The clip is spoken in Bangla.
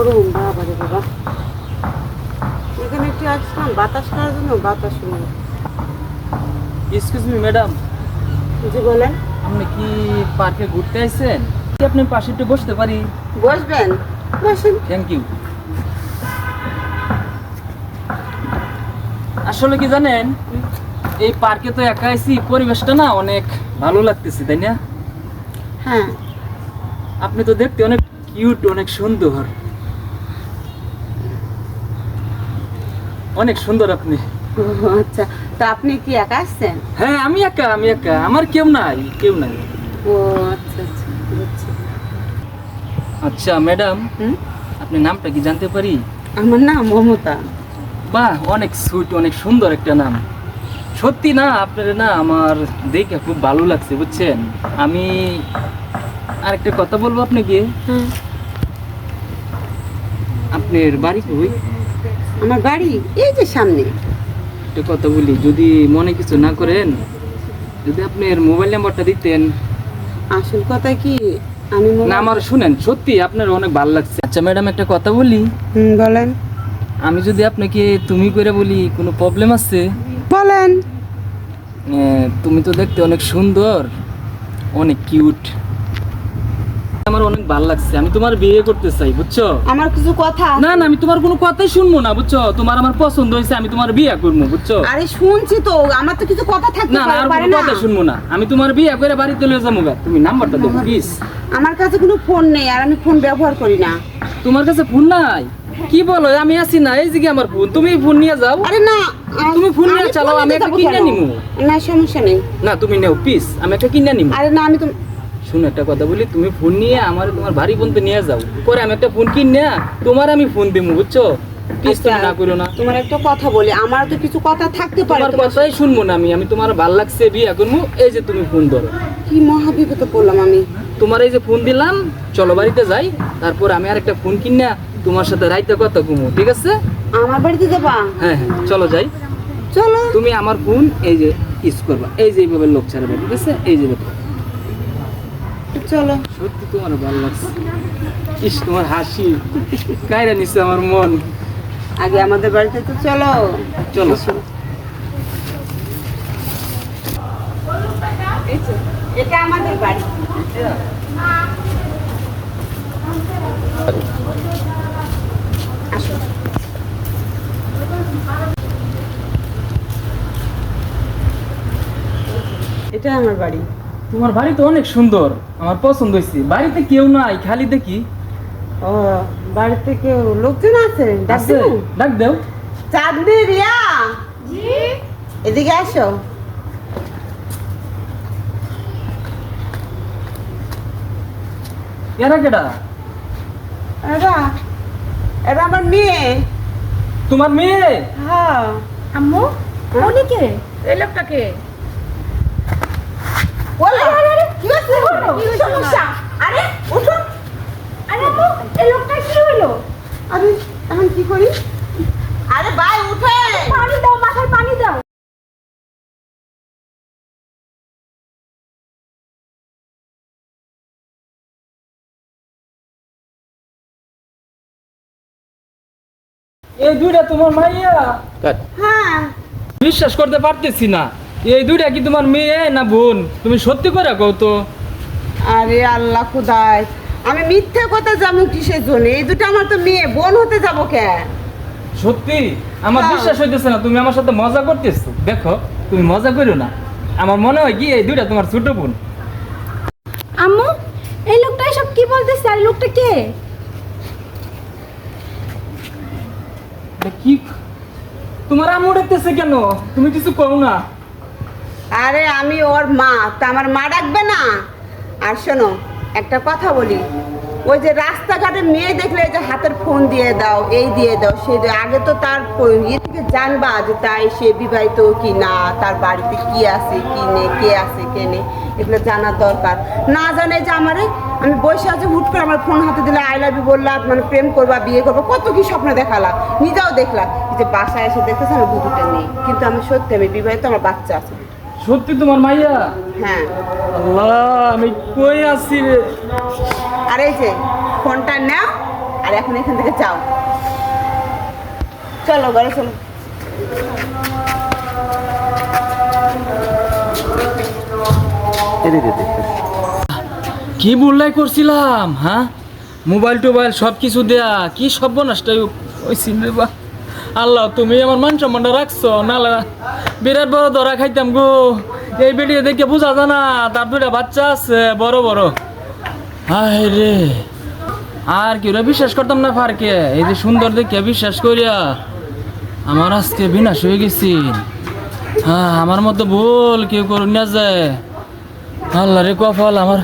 গরম বাবা রে বাবা। এখানে একটু আসলাম বাতাস খাওয়ার জন্য বাতাস নেই। এক্সকিউজ মি ম্যাডাম জি বলেন। আপনি কি পার্কে ঘুরতে আসছেন? কি আপনি পাশে একটু বসতে পারি? বসবেন? বসেন। থ্যাংক ইউ আসলে কি জানেন এই পার্কে তো একা আছি পরিবেশটা না অনেক ভালো লাগতেছে তাই না? হ্যাঁ। আপনি তো দেখতে অনেক কিউট অনেক সুন্দর। অনেক সুন্দর আপনি। আচ্ছা তা আপনি কি একা আসছেন? হ্যাঁ আমি একা আমি একা। আমার কেউ নাই কেউ নাই। ও আচ্ছা আচ্ছা আচ্ছা ম্যাডাম হুম? আপনি নামটা কি জানতে পারি? আমার নাম মমতা। বাহ অনেক সুইট অনেক সুন্দর একটা নাম। সত্যি না আপনার না আমার দেখে খুব ভালো লাগছে বুঝছেন? আমি আরেকটা কথা বলব আপনাকে। হ্যাঁ। আপনার বাড়ি কই? আমার বাড়ি এই যে সামনে। একটা কথা বলি যদি মনে কিছু না করেন যদি আপনার মোবাইল নাম্বারটা দিতেন। আসল কথা কি আমি না আমার শুনেন সত্যি আপনার অনেক ভালো লাগছে। আচ্ছা ম্যাডাম একটা কথা বলি। বলেন। আমি যদি আপনাকে তুমি করে বলি কোনো প্রবলেম আছে? বলেন। তুমি তো দেখতে অনেক সুন্দর অনেক কিউট আমার অনেক ভালো লাগছে আমি তোমার বিয়ে করতে চাই বুঝছ? আমার কিছু কথা? না না আমি তোমার কোনো কথাই শুনব না বুঝছ? তোমার আমার পছন্দ হয়েছে আমি তোমার বিয়ে করব বুঝছ? আরে শুনছি তো আমার তো কিছু কথা থাকতে না না আর পারে কোনো না। কথা শুনব না। আমি তোমার বিয়ে করে বাড়িতে লয়ে যাব গা। তুমি নাম্বারটা দেবো প্লিজ আমার কাছে কোনো ফোন নেই আর আমি ফোন ব্যবহার করি না। তোমার কাছে ফোন নাই? কি বলো আমি আছি না এই দিকে আমার ফোন তুমি ফোন নিয়ে যাও। আরে না আ- তুমি ফোন নিয়ে আমি চালাও, ফোন আমি নিতে একটা যাব কিনে কেন? নিবো। না সমস্যা নেই। না তুমি নেও প্লিজ আমি একটা কিনে নিবো আরে না আমি তো শুনো একটা কথা বলি তুমি ফোন নিয়ে আমার তোমার ভারী বোনতে নিয়ে যাও। পরে আমি একটা ফোন কিনে তোমার আমি ফোন দিবো বুঝছ? আচ্ছা, না করো না। তোমার একটা কথা বলি আমার তো কিছু কথা থাকতে পারে তোমার তোমার কথাই শুনব না আমি আমি তোমার ভালো লাগছে বিয়ে করব এই যে তুমি ফোন ধরো। কি মহাবিপদে পড়লাম আমি। তোমার এই যে ফোন দিলাম চলো বাড়িতে যাই তারপর আমি আর একটা ফোন কিনে তোমার সাথে রাইতে কথা কমু ঠিক আছে? আমার বাড়িতে যাবা? হ্যাঁ হ্যাঁ চলো যাই। চলো। তুমি আমার ফোন এই যে ইউজ করবা এই যে এইভাবে লোক ছাড়বে ঠিক আছে? এই যে দেখো। চলো। সত্যি তোমার ভালো লাগছে। ইস তোমার হাসি। কায়রা নিচ্ছে আমার মন। আগে আমাদের বাড়িতে তো চলো। চলো। এটা আমাদের বাড়ি। আসো। এটা আমার বাড়ি। তোমার বাড়ি তো অনেক সুন্দর আমার পছন্দ হয়েছে। বাড়িতে কেউ নাই খালি দেখি। ও বাড়িতে কেউ লোকজন আছে? ডাক আছে। দেবো? ডাক দেও। চাঁদনি রিয়া? এদিকে আসো। এরা কেডা? এটা এটা আমার মেয়ে। তোমার মেয়ে? হ্যাঁ। আম্মু উনি কে? এই লোকটাকে বলো কি হচ্ছে কি সমস্যা আরে উঠো। আরে আম্মু এই লোকটা কি হলো? আরে এখন কি করি? আরে ভাই উঠে। পানি দাও মাথায় পানি দাও। এই দুইটা তোমার মাইয়া। হ্যাঁ। বিশ্বাস করতে পারতেছি না। এই দুইটা কি তোমার মেয়ে না বোন? তুমি সত্যি করে কও তো। আরে আল্লাহ খুদাই আমি মিথ্যে কথা যাব কিসের জন্য? এই দুটো আমার তো মেয়ে বোন হতে যাব কেন সত্যি? আমার হ্যাঁ। বিশ্বাস হইতেছে না তুমি আমার সাথে মজা করতেছো। দেখো তুমি মজা করো না। আমার মনে হয় কি এই দুইটা তোমার ছোট বোন। আম্মু এই লোকটা এসব কি বলতেছে? আর লোকটা কে? কি? তোমার আম্মু ডাকতেছে কেন? তুমি কিছু করো না। আরে আমি ওর মা, তা আমার মা ডাকবে না? আর শোনো, একটা কথা বলি। ওই যে রাস্তাঘাটে মেয়ে দেখলে যে হাতের ফোন দিয়ে দাও, এই দিয়ে দাও, সে আগে তো তার ইয়ে থেকে জানবা যে তাই সে বিবাহিত কি না, তার বাড়িতে কি আছে, কি নেই, কে আছে, কে নেই, এগুলো জানার দরকার। না জানে যে আমারে, আমি বসে আছি, হুট করে আমার ফোন হাতে দিলে আই লাভ ইউ বললাম মানে প্রেম করবা, বিয়ে করব, কত কি স্বপ্ন দেখালাম নিজেও দেখলাম যে বাসায় এসে দেখতেছে, আমি দুটোটা নেই। কিন্তু আমি সত্যি, আমি বিবাহিত, আমার বাচ্চা আছে। সত্যি তোমার মাইয়া? হ্যাঁ। আল্লাহ আমি কই আছি রে? আর এই যে ফোনটা নাও আর এখন এখান থেকে যাও। চলো ঘরে চলো। কি বললাই করছিলাম হ্যাঁ? মোবাইল টোবাইল সব কিছু দেয়া কি সব নষ্ট ওই সিনরে বা। আল্লাহ, তুমি আমার মান সম্মানটা রাখছো? নালা বিরাট বড় ধরা খাইতাম গো। এই বেটিয়ে দেখে বোঝা যায় না, তার দুটা বাচ্চা আছে, বড় বড়। হায় রে। আর কি রে, বিশ্বাস করতাম না ফারকে। এই যে সুন্দর দেখে বিশ্বাস করিয়া আমার আজকে বিনাশ হয়ে গেছি। হ্যাঁ আমার মতো ভুল কেউ করুন না যায় আল্লাহ রে কপাল আমার